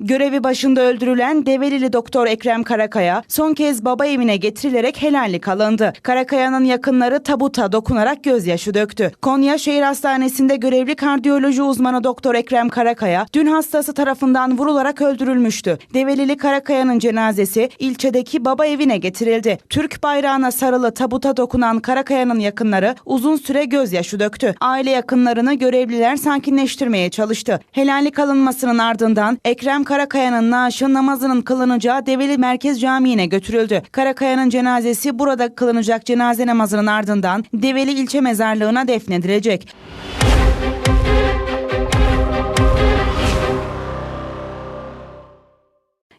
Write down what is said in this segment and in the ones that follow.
Görevi başında öldürülen Develili doktor Ekrem Karakaya son kez baba evine getirilerek helallik alındı. Karakaya'nın yakınları tabuta dokunarak gözyaşı döktü. Konya Şehir Hastanesi'nde görevli kardiyoloji uzmanı doktor Ekrem Karakaya dün hastası tarafından vurularak öldürülmüştü. Develili Karakaya'nın cenazesi ilçedeki baba evine getirildi. Türk bayrağına sarılı tabuta dokunan Karakaya'nın yakınları uzun süre gözyaşı döktü. Aile yakınlarını görevliler sakinleştirmeye çalıştı. Helallik alınmasının ardından Ekrem Karakaya'nın naaşı namazının kılınacağı Develi Merkez Camii'ne götürüldü. Karakaya'nın cenazesi burada kılınacak cenaze namazının ardından Develi ilçe mezarlığına defnedilecek.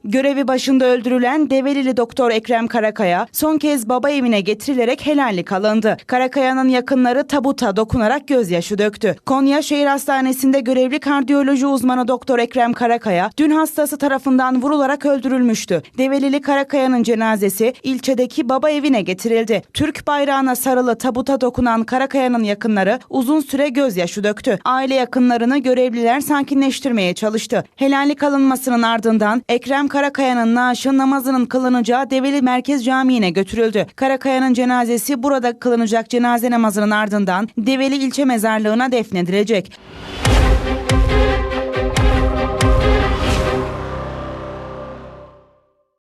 Görevi başında öldürülen Develili doktor Ekrem Karakaya son kez baba evine getirilerek helallik alındı. Karakaya'nın yakınları tabuta dokunarak gözyaşı döktü. Konya Şehir Hastanesi'nde görevli kardiyoloji uzmanı doktor Ekrem Karakaya dün hastası tarafından vurularak öldürülmüştü. Develili Karakaya'nın cenazesi ilçedeki baba evine getirildi. Türk bayrağına sarılı tabuta dokunan Karakaya'nın yakınları uzun süre gözyaşı döktü. Aile yakınlarını görevliler sakinleştirmeye çalıştı. Helallik alınmasının ardından Ekrem Karakaya'nın naaşı namazının kılınacağı Develi Merkez Camii'ne götürüldü. Karakaya'nın cenazesi burada kılınacak cenaze namazının ardından Develi ilçe mezarlığına defnedilecek.